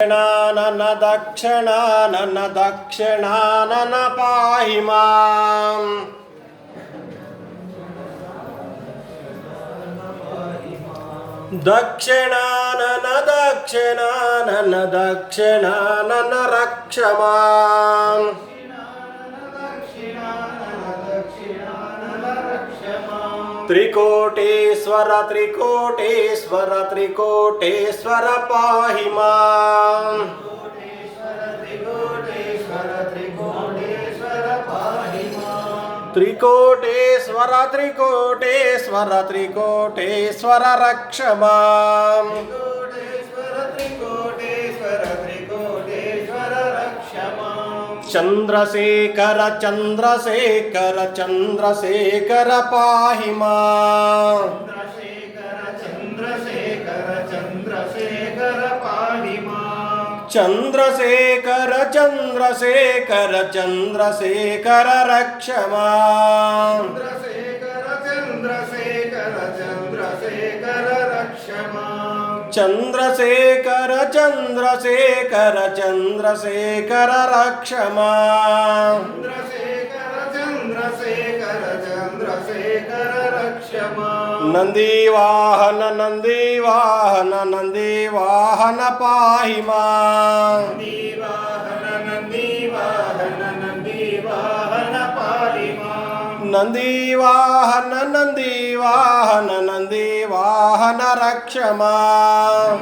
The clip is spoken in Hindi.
दक्षिणानन दक्षिणानन दक्षिणानन पाहि माम् दक्षिणानन दक्षिणानन दक्षिणानन रक्ष माम् त्रिकोटेश्वर त्रिकोटेश्वर त्रिकोटेश्वर पाहि माम्। त्रिकोटेश्वर त्रिकोटेश्वर त्रिकोटेश्वर रक्ष చంద్రశేఖర చంద్రశేఖర చంద్రశేఖర పాహి మాం చంద్రశేఖర చంద్రశేఖర చంద్రశేఖర రక్ష మాం చంద్రశేఖర చంద్రశేఖర चन्द्रशेखर चन्द्रशेखर चन्द्रशर रक्षमा। चन्द्रेखर चन्द्रशर चन्द्रशेखर रक्ष मा नन्दीवाहन नन्दे वाहन पाहि मा నందీవాహన నందీవాహన నందీవాహన రక్ష మాం